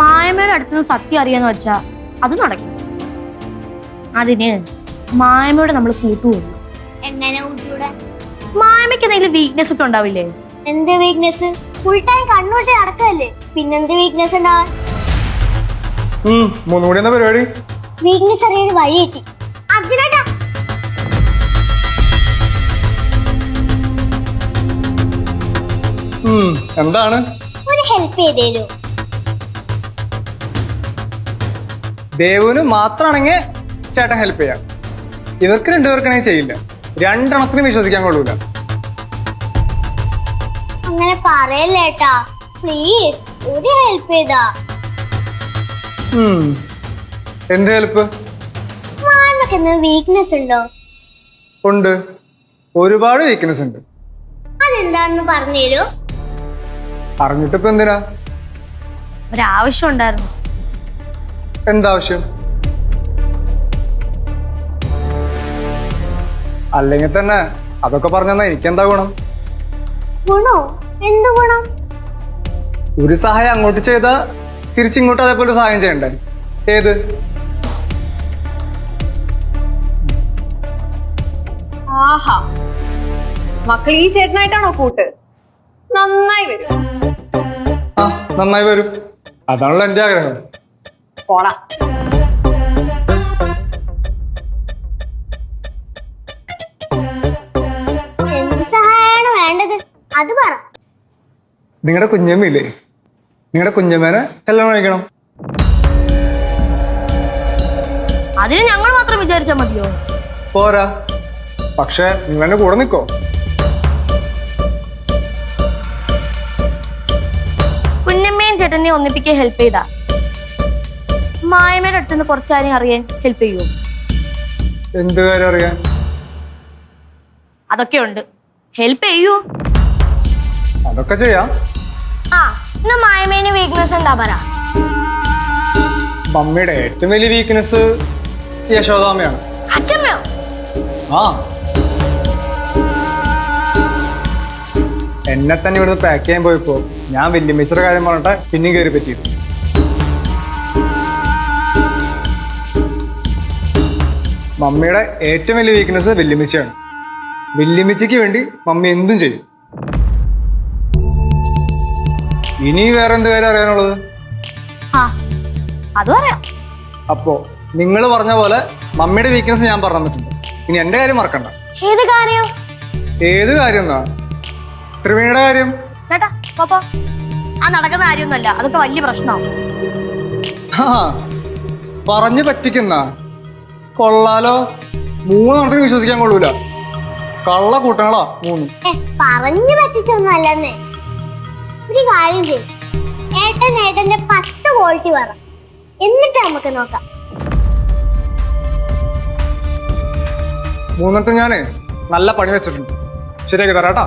മായമയുടെ അടുത്തുനിന്ന് സത്യം അറിയാന്ന് വെച്ചാ അത് നടക്കും. അതിന് മായമയോട് നമ്മൾ കൂട്ടുപോകും. എങ്ങനെ കൂട്ടൂടെ മായമയ്ക്ക് എന്തെങ്കിലും വീക്ക്നെസ് ഒക്കെ ഉണ്ടാവില്ലേ? എന്ത് വീക്ക്നെസ് ഫുൾ ടൈം കണ്ണൂട്ടി നടക്കല്ലേ? പിന്നെന്ത് വീക്ക്നെസ് ഉണ്ടാവാൻ? എന്താ പരിപാടി? വീക്ക്നെസ് അറിയാൻ ഒരു വഴി കിട്ടി. അർജുനേട്ടാ എന്താണ്? ഒരു ഹെൽപ്പ് ചെയ്തേരോ ദേവുവിന് മാത്രമാണെങ്കിൽ ചേട്ടൻ ഹെൽപ്പ് ചെയ്യാം. ഇവർക്ക് രണ്ടുപേർക്കാണെങ്കിൽ ചെയ്യില്ല. രണ്ടെണ്ണത്തിനും വിശ്വസിക്കാൻ കൊള്ളൂല. അങ്ങനെ പറയല്ലേട്ടാ പ്ലീസ് ഒരു ഹെൽപ്പ് ചെയ്താ. എന്ത് ഹെൽപ്പ് വീക്ക്നെസ് ഉണ്ടോ? ഉണ്ട്. ഒരുപാട് വീക്ക്നെസ് ഉണ്ട്. അതെന്താണെന്ന് പറഞ്ഞുതരോ? അറിഞ്ഞിട്ടിപ്പോ എന്തിനാ? ഒരാവശ്യം ഉണ്ടായിരുന്നു. എന്താവശ്യം? അല്ലെങ്കിൽ തന്നെ അതൊക്കെ പറഞ്ഞാ എനിക്കെന്താ ഗുണം? ഗുണോ? എന്ത് ഗുണം? ഒരു സഹായം അങ്ങോട്ട് ചെയ്താ തിരിച്ചിങ്ങോട്ട് അതേപോലെ ഒരു സഹായം ചെയ്യണ്ടേ? ഏത്? ആഹാ. മക്കൾ ഈ ചേട്ടനായിട്ടാണോ കൂട്ട്? നന്നായി വരും. ആ നന്നായി വരും. അതാണല്ലോ എന്റെ ആഗ്രഹം. വേണ്ടത്? അത് പറ. നിങ്ങളുടെ കുഞ്ഞമ്മയില്ലേ? നിങ്ങളുടെ കുഞ്ഞമ്മേനെ കല്യാണം കഴിക്കണം. അതിന് ഞങ്ങൾ മാത്രം വിചാരിച്ചാൽ മതിയോ? പോരാ. പക്ഷെ നിങ്ങൾ എന്റെ കൂടെ നിൽക്കോ കുഞ്ഞമ്മയും ചേട്ടനെയും ഒന്നിപ്പിക്കാൻ ഹെൽപ്പ് ചെയ്താ. മായമയുടെ അടുത്തുനിന്ന് കുറച്ചാരും അറിയാൻ ഹെൽപ്പ് ചെയ്യുമോ എന്ത് കാര്യം അറിയാൻ? അതൊക്കെ ഉണ്ട്. ഹെൽപ്പ് ചെയ്യൂ. അതൊക്കെ ചെയ്യാം. ആ എന്നാ മായമേന് വീക്ക്നെസ് എന്താ പറ? മമ്മിയുടെ ഏറ്റവും വലിയ വീക്ക്നെസ് യശോദാമയാണ് അച്ഛമ്മയോ? ആ. എന്നെ തന്നെ ഇവിടുന്ന് പാക്ക് ചെയ്യാൻ പോയപ്പോ ഞാൻ വലിയ മിശ്ര കാര്യം പറഞ്ഞിട്ട് പിന്നെയും കയറി പറ്റിയത് മമ്മിയുടെ ഏറ്റവും വലിയ വീക്ക്നെസ് വെല്ലുമിച്ചയാണ് വെല്ലുമിച്ചയ്ക്ക് വേണ്ടി മമ്മി എന്തും ചെയ്യും. ഇനി വേറെ എന്ത് കാര്യം അറിയാനുള്ളത്? അപ്പോ നിങ്ങൾ പറഞ്ഞ പോലെ മമ്മിയുടെ വീക്ക്നെസ് ഞാൻ പറഞ്ഞു തന്നിട്ടുണ്ട് ഇനി എന്റെ കാര്യം മറക്കണ്ട. ഏത് കാര്യം? ഏത് കാര്യം എന്നാ? ത്രിവേണിയുടെ കാര്യം? ചേട്ടാ പോപ്പോ ആ നടക്കുന്ന കാര്യമൊന്നുമല്ല. അതൊക്കെ വലിയ പ്രശ്നമാവും പറഞ്ഞു പറ്റിക്കുന്ന കൊള്ളാലോ. മൂന്നെണ്ണത്തിന് വിശ്വസിക്കാൻ കൊള്ളൂല. കള്ള കൂട്ടങ്ങളാ മൂന്ന്. പറഞ്ഞു പറ്റിച്ചൊന്നും അല്ലെന്നേ ഒരു കാര്യം ചെയ്യും. ഏട്ടൻ ഏട്ടന്റെ പത്ത് ക്വാളിറ്റി പറ. എന്നിട്ട് നമുക്ക് നോക്കാം. മൂന്നെണ്ണത്തിന് ഞാനേ നല്ല പണി വെച്ചിട്ടുണ്ട്. ശരിയാക്കി തരാട്ടാ